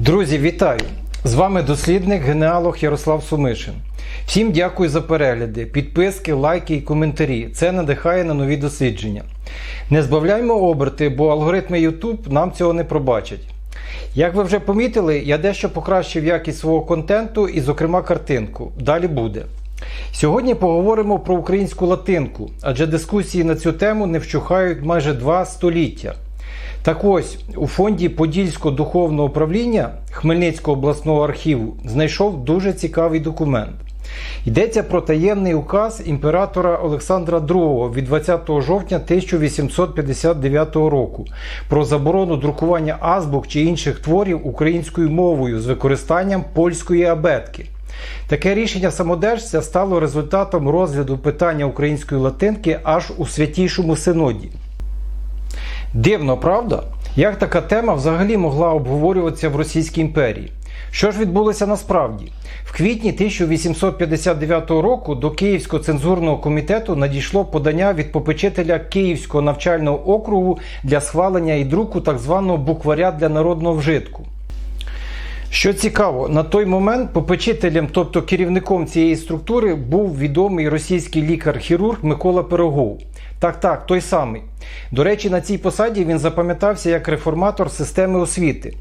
Друзі, вітаю! З вами дослідник генеалог Ярослав Сумишин. Всім дякую за перегляди, підписки, лайки і коментарі. Це надихає на нові дослідження. Не збавляймо оберти, бо алгоритми YouTube нам цього не пробачать. Як ви вже помітили, я дещо покращив якість свого контенту і, зокрема, картинку. Далі буде. Сьогодні поговоримо про українську латинку, адже дискусії на цю тему не вщухають майже два століття. Так ось у фонді Подільського духовного управління Хмельницького обласного архіву знайшов дуже цікавий документ. Йдеться про таємний указ імператора Олександра II від 20 жовтня 1859 року про заборону друкування азбук чи інших творів українською мовою з використанням польської абетки. Таке рішення самодержця стало результатом розгляду питання української латинки аж у святійшому синоді. Дивно, правда? Як така тема взагалі могла обговорюватися в Російській імперії? Що ж відбулося насправді? В квітні 1859 року до Київського цензурного комітету надійшло подання від попечителя Київського навчального округу для схвалення і друку так званого букваря для народного вжитку. Що цікаво, на той момент попечителем, тобто керівником цієї структури, був відомий російський лікар-хірург Микола Пирогов. Так, так, той самий. До речі, на цій посаді він запам'ятався як реформатор системи освіти.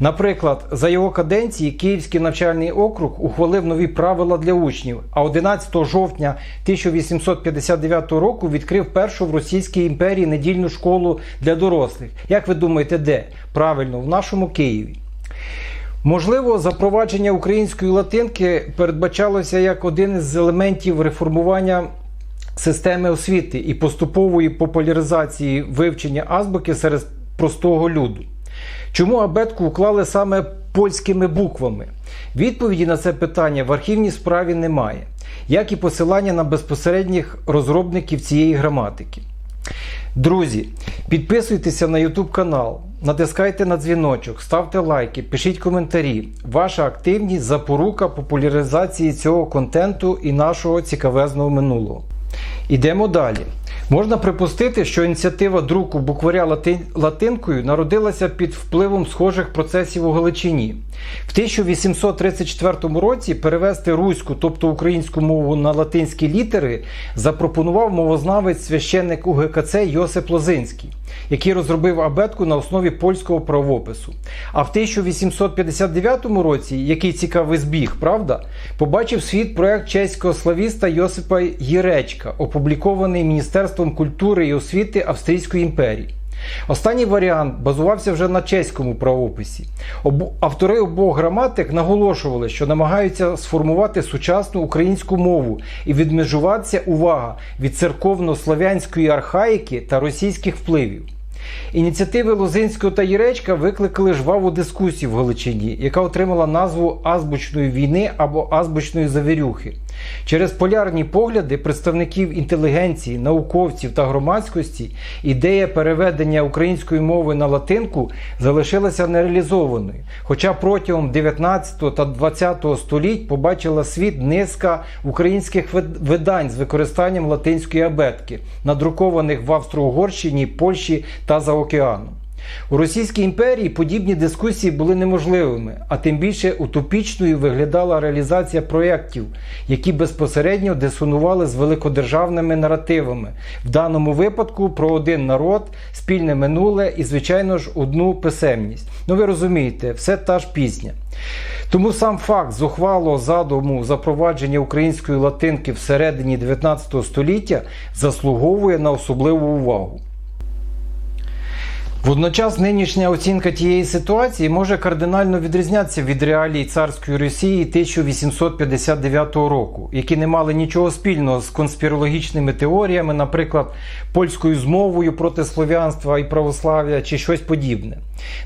Наприклад, за його каденції Київський навчальний округ ухвалив нові правила для учнів, а 11 жовтня 1859 року відкрив першу в Російській імперії недільну школу для дорослих. Як ви думаєте, де? Правильно, в нашому Києві. Можливо, запровадження української латинки передбачалося як один із елементів реформування системи освіти і поступової популяризації вивчення азбуки серед простого люду. Чому абетку уклали саме польськими буквами? Відповіді на це питання в архівній справі немає, як і посилання на безпосередніх розробників цієї граматики. Друзі, підписуйтеся на YouTube канал, натискайте на дзвіночок, ставте лайки, пишіть коментарі. Ваша активність запорука популяризації цього контенту і нашого цікавезного минулого. Ідемо далі. Можна припустити, що ініціатива друку букваря латинкою народилася під впливом схожих процесів у Галичині. В 1834 році перевести руську, тобто українську мову на латинські літери, запропонував мовознавець священник УГКЦ Йосип Лозинський, який розробив абетку на основі польського правопису. А в 1859 році, який цікавий збіг, правда, побачив світ проект чеського славіста Йосипа Єречка, опублікований Міністерством культури і освіти Австрійської імперії. Останній варіант базувався вже на чеському правописі. Автори обох граматик наголошували, що намагаються сформувати сучасну українську мову і відмежуватися увага від церковно-славянської архаїки та російських впливів. Ініціативи Лозинського та Єречка викликали жваву дискусію в Галичині, яка отримала назву азбучної війни або азбучної завірюхи. Через полярні погляди представників інтелігенції, науковців та громадськості ідея переведення української мови на латинку залишилася нереалізованою. Хоча протягом 19 та 20 століть побачила світ низка українських видань з використанням латинської абетки, надрукованих в Австро-Угорщині, Польщі та за океаном. У Російській імперії подібні дискусії були неможливими, а тим більше утопічною виглядала реалізація проєктів, які безпосередньо дисонували з великодержавними наративами, в даному випадку про один народ, спільне минуле і, звичайно ж, одну писемність. Ну ви розумієте, все та ж пісня. Тому сам факт зухвалого задуму запровадження української латинки всередині 19 століття заслуговує на особливу увагу. Водночас нинішня оцінка тієї ситуації може кардинально відрізнятися від реалій царської Росії 1859 року, які не мали нічого спільного з конспірологічними теоріями, наприклад, польською змовою проти слов'янства і православ'я чи щось подібне.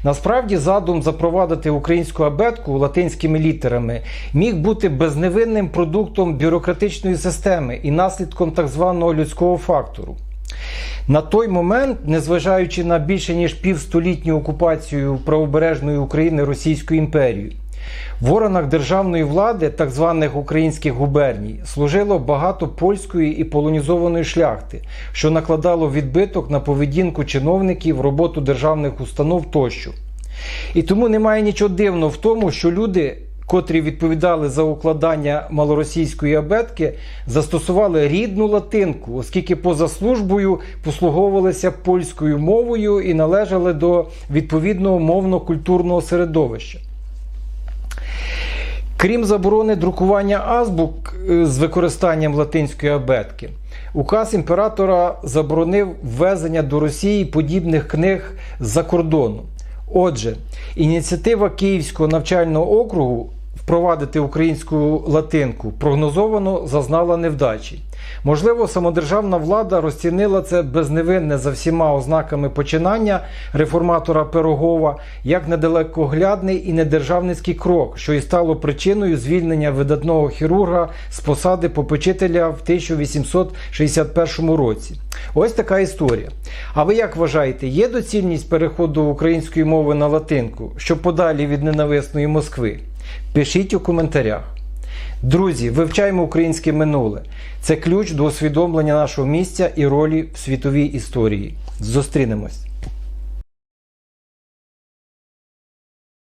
Насправді, задум запровадити українську абетку латинськими літерами міг бути безневинним продуктом бюрократичної системи і наслідком так званого людського фактору. На той момент, незважаючи на більше ніж півстолітню окупацію правобережної України Російською імперією, в органах державної влади, так званих українських губерній, служило багато польської і полонізованої шляхти, що накладало відбиток на поведінку чиновників, роботу державних установ тощо. І тому немає нічого дивного в тому, що люди, котрі відповідали за укладання малоросійської абетки, застосували рідну латинку, оскільки поза службою послуговувалися польською мовою і належали до відповідного мовно-культурного середовища. Крім заборони друкування азбук е, з використанням латинської абетки, указ імператора заборонив ввезення до Росії подібних книг з-за кордону. Отже, ініціатива Київського навчального округу впровадити українську латинку прогнозовано зазнала невдачі. Можливо, самодержавна влада розцінила це безневинне за всіма ознаками починання реформатора Пирогова як недалекоглядний і недержавницький крок, що і стало причиною звільнення видатного хірурга з посади попечителя в 1861 році. Ось така історія. А ви як вважаєте, є доцільність переходу української мови на латинку, що подалі від ненависної Москви? Пишіть у коментарях. Друзі, вивчаємо українське минуле. Це ключ до усвідомлення нашого місця і ролі в світовій історії. Зустрінемось!